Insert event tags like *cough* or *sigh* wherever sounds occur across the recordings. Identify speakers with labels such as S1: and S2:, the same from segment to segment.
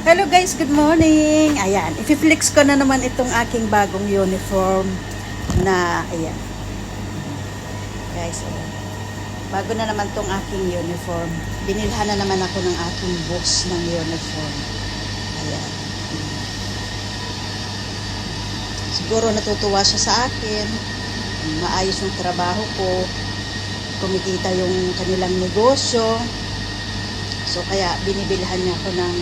S1: Hello guys, good morning. Ayan, i-flex ko na naman itong aking bagong uniform na, ayan. Guys, ayan. Bago na naman tong aking uniform. Binilhan na naman ako ng aking boss ng uniform. Ayan. Siguro natutuwa siya sa akin. Maayos yung trabaho ko. Kumikita yung kanilang negosyo. So kaya binibilhan niya ako ng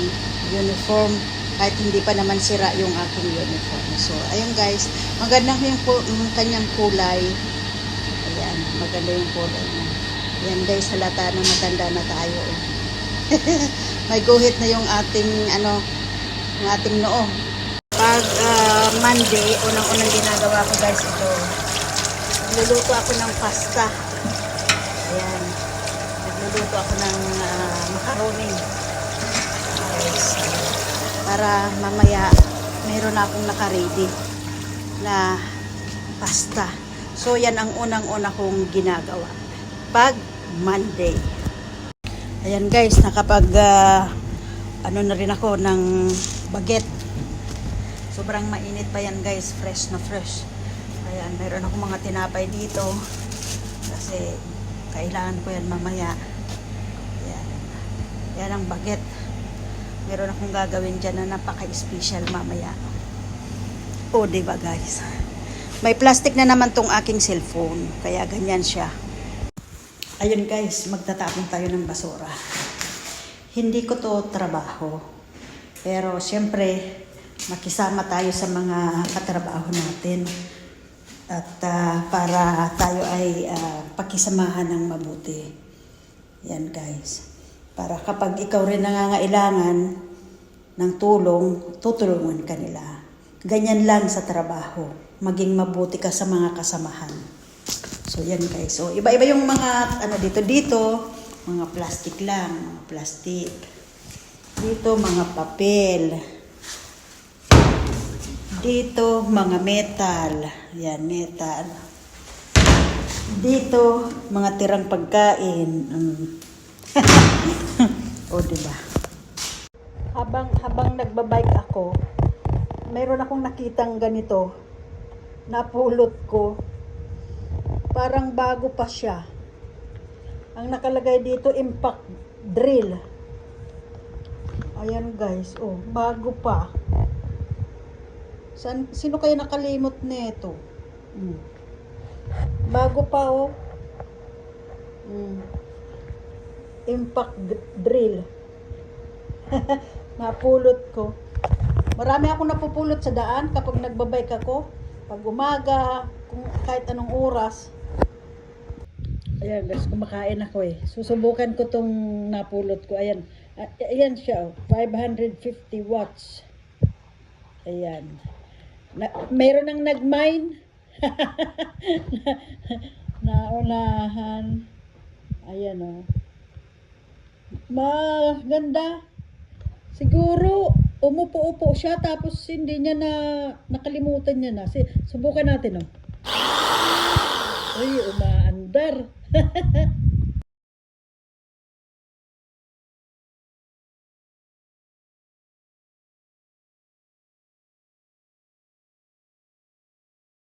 S1: uniform kahit hindi pa naman sira yung aking uniform. So ayun guys, maganda yung, yung kanyang kulay. Ayan, maganda yung kulay niya. Ayan guys, halata na matanda na tayo. *laughs* May guhit na yung ating ano, yung ating noo. Pag ah, Monday, unang-unang ginagawa ko guys ito. Nagluluto ako ng pasta. Ayan. Nagluluto ako ng para mamaya meron akong nakaready na pasta. So yan ang unang-una kong ginagawa. Pag Monday. Ayan guys, nakapag ah, ano na rin ako ng baget. Sobrang mainit pa yan guys, fresh na fresh. Ayan, meron akong mga tinapay dito. Kasi kailangan ko yan mamaya. Ayan. Yan ang baget. Meron akong gagawin dyan na napaka-special mamaya. O, di ba guys? May plastic na naman tong aking cellphone. Kaya ganyan siya. Ayun guys, magtatapon tayo ng basura. Hindi ko to trabaho. Pero siyempre, makisama tayo sa mga katrabaho natin. At ah, para tayo ay ah, pakisamahan ng mabuti. Yan guys. Para kapag ikaw rin nangangailangan ng tulong, tutulungan ka nila. Ganyan lang sa trabaho. Maging mabuti ka sa mga kasamahan. So yan guys. So iba-iba yung mga ano dito dito, mga plastic lang, mga plastic. Dito mga papel. Dito mga metal. Yan metal. Dito mga tirang pagkain. Mm. *laughs* o di ba? Habang habang nagbabike ako, mayroon akong nakitang ganito. Napulot ko parang bago pa siya. Ang nakalagay dito, impact drill. Ayan guys, oh, bago pa. San, sino kaya nakalimot nito? Hmm. Bago pa oh. Hmm. Impact drill. *laughs* Napulot ko. Marami akong napupulot sa daan kapag nagbabike ako. Pag umaga, kung kahit anong oras. Ayan guys, kumakain ako eh. Susubukan ko tong napulot ko. Ayan. Ayan siya oh. 550 watts. Ayan. Na, mayroon nang nag-mine. *laughs* Naunahan. Ayan oh. Maganda. Siguro, umupo-upo siya tapos hindi niya na nakalimutan niya na. Si, subukan natin oh. Uy, umaandar. *laughs*